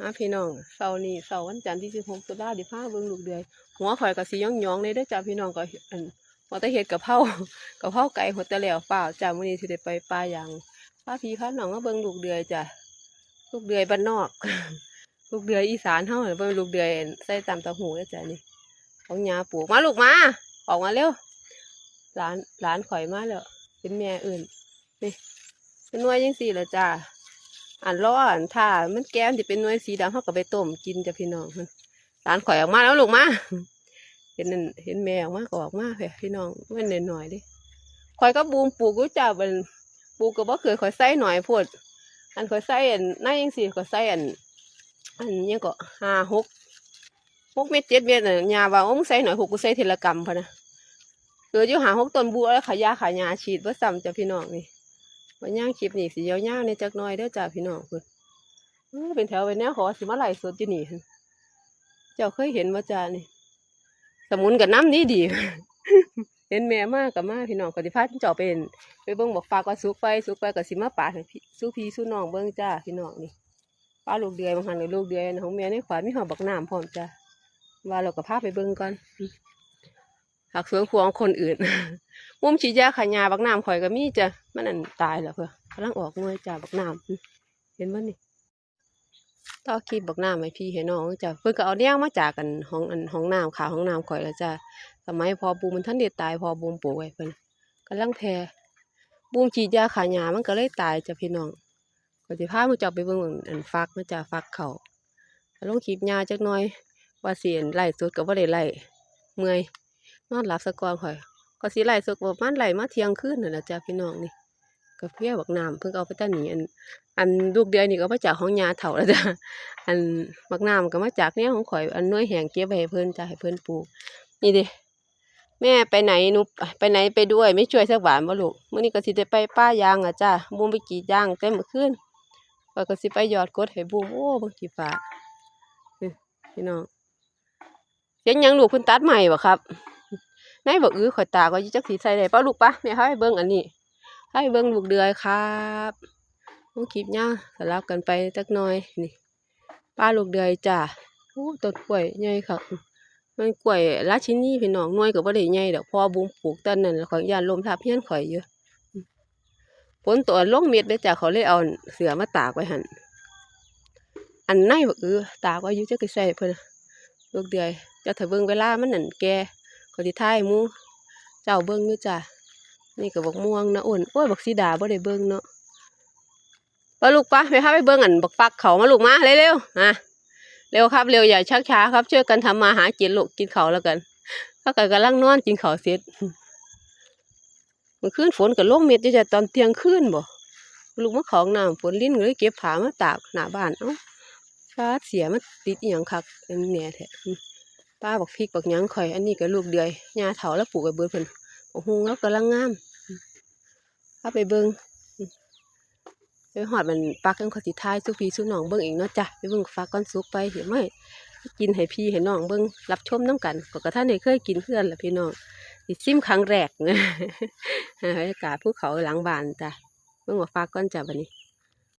ฮะพี่น้องเสาร์นี้เสาร์วันจันทร์ที่16ตุลาดิพาเบิ่งลูกเดือย หัวข่อยก็สิย่องๆเลยเด้อจ้าพี่น้องก็อันว่าต่เฮ็ดกะเพรากะเพราไก่หดแต่แล้วเปล่าจ้ามื้อนี้สิได้ไปป่าหยังพาพี่พาน้องมาเบิ่งลูกเดือยจ้ะลูกเดือยบ้านนอก ลูกเดือยอีสานเฮาเนี่ยเบิ่งลูกเดือยใส่ตามตะหูเด้อจ้ะนี่ของยาปลูกมาลูกมาออกมาเร็วหลานหลานข่อยมาแล้วเป็นแม่อื่นนี่เป็นนวยจังซี่ละจ้า อันร้อนถ้ามันแก้มจะเป็นหน่วยสีดำเขาก็ไปต้มกินจะพี่น้องมันร้านข่อยออกมาแล้วลูกมาเห็นนั่นเห็นแม่ออกมาก็ออกมาเพื่พี่น้องมันหน่อยๆดิข่อยก็บูมปลูกกูจ้าเป็นปลูกก็บ่เคยข่อยใส่หน่อยพูดอันข่อยใส่อันนั่นยังสิข่อยใส่อัน อันเนี้ยก็ห้าหกหกเม็ดเจ็ดเม็ดน่ะยาว่าอ้มึงใส่หน่อยหกกูใส่เทละกรัมพะนะเกิดอยู่หาหกต้นบัวแล้วขายาขายาฉีดเพื่อซ้ำจะพี่น้องนี่ วันย่างคลิปนี่สิยาวๆในจักน่อยเด้อจ้าพี่น้องคุณเป็นแถวไปแนวขอสิมาไหลสดอยู่นี่เจ้าเคยเห็นว่าจ้านี่ สมุนกับน้ำดีดีเห็นแม่มากกับมาพี่น้องก็สิพาเจ้าไปเห็นไปเบิ่งบอกฟ้าก็สุกไฟสุกไฟก็สิมาป่าพี่สู้พี่สู้น้องเบิ่งจ้าพี่น้องนี่ป้าลูกเดือยบางหันเลยลูกเดือยของแม่ในขวานมีหอบักน้ำพร้อมจ้าว่าเราก็พาไปเบิ่งก่อน หักสวนครัวของคนอื่นมุมฉีดยาขายาบักน้ำข่อยก็มีจ้ะมันนั่นตายแล้วเพื่อกำลังออกหน่วยจ้าบักน้ำเห็นบ่นี่ต่อคลิปบักน้ำให้พี่ให้น้องจ้ะเพิ่นก็เอาแนวมาจากกันห้องอันห้องน้ำขาห้องน้ำข่อยแล้วจ้ะสมัยพอบูมมันทันเด็ดตายพอบูมปลูกไว้เพิ่นกำลังแพร่บูมฉีดยาขายามันก็เลยตายจ้ะพี่น้องก็สิพามือจ้าไปเบิ่งอันฟักนะจ้ะฟักเขาลงคลิปยาจักหน่อยว่าสิอันไล่สดก็บ่ได้ไล่เมื่อย นอนหลับซะก่อนข่อยก็สิไหลสกประมาณไหลมาเที่ยงคืนนั่นะจ้ะพี่น้องนี่กาแฟบักน้ำเพิ่งเอาไปตั้งนี่อัน อันลูกเดือยนี่ก็มาจากห้องยาเถาแล้วจ้ะอันบักน้ำก็มาจากเนี่ยของข่อยอันน้อยแหงเก็บไว้ให้เพิ่นจ้ะให้เพิ่นปลูกนี่ดิแม่ไปไหนนูไปไหนไปด้วยไม่ช่วยสักหวานบ่ลูกมื้อนี้ก็สิได้ไปป้ายางอะจ้ะบูมไปกรีดยางแต่มื้นข้อยก็สิไปหยอดกดให้บูมโอ้บิ่งกี่ฟ้าพี่น้องเสียงยังลูกเพิ่นตัดใหม่บ่ครับ นายบอกอื้อข่อยตาก็ยิ่จักสีใส่ได้ปล่าลูกปะแม่ให้เบิ่งอันนี้ให้เบิ่งลูกเดือยครับต้องคลิปย่างสลับกันไปจักหน่อยนี่ป้าลูกเดือยจ้าโอ้ต้นกล้วยใหญ่ครับมันกล้วยราชินีพี่น้องน่วยก็บ่ได้ใหญ่ดอกพอบุ้มปลูกต้นนั่นข่อยย่านลมทับเฮียนข่อยอยู่ฝนตัวลงเม็ดเด้จ้าเขาเลยเอาเสือมาตากไว้หันอันในบอกอื้อตากไว้อยู่จักสิใส่เพิ่นน่ะลูกเดือยจะถ้าเบิ่งเวลามันนั่นแก ก็สิถ่ายมูเจ้าเบิ่งอยู่จ้ะนี่ก็บักม่วงนะอ้นโอ้ยบักสีดาบ่ได้เบิ่งเนาะปลูกปะไปพาไปเบิ่งอันบักฟักเขามาลูกมาเร็วๆอะเร็วครับเร็วอย่าชักช้าครับ ช่วยกันทำมาหากินลูกกินเขาแล้วกันถ้ากันกำลังนอนกินเขาเสร็จเมื่อคืนฝนก็ลงเม็ดจะตอนเที่ยงคืนบ่ลูกมาของน้ำฝนลิ้นเลยเก็บผ้ามาตากหน้าบ้านเอ้าฟ้าเสียมันติดอหยังคักเป็นแหน่แท้ ป้าบอกพริกบอกยังข่อย อันนี้ก็ลูกเดือยยาเถาแล้วปลูกไว้เบิดเพิ่นโอ้โหแล้วกำลังงามพาไปเบิ่งไปหอดมันปักกันขอสิท้ายสุพี่สุน้องเบิ่งอีกเนาะจ้ะไปเบิ่งฟ้าก้อนสุกไปเห็นไหมกินให้พี่ให้น้องเบิ่งรับชมน้ำกันก็กระท่านได้เคยกินเพื่อนละพี่น้องสิซิมครั้งแรกบรรยากาศภูเขาหลังบานจ้ะเบิ่งว่าฟ้าก้อนจ้ะบัดนี้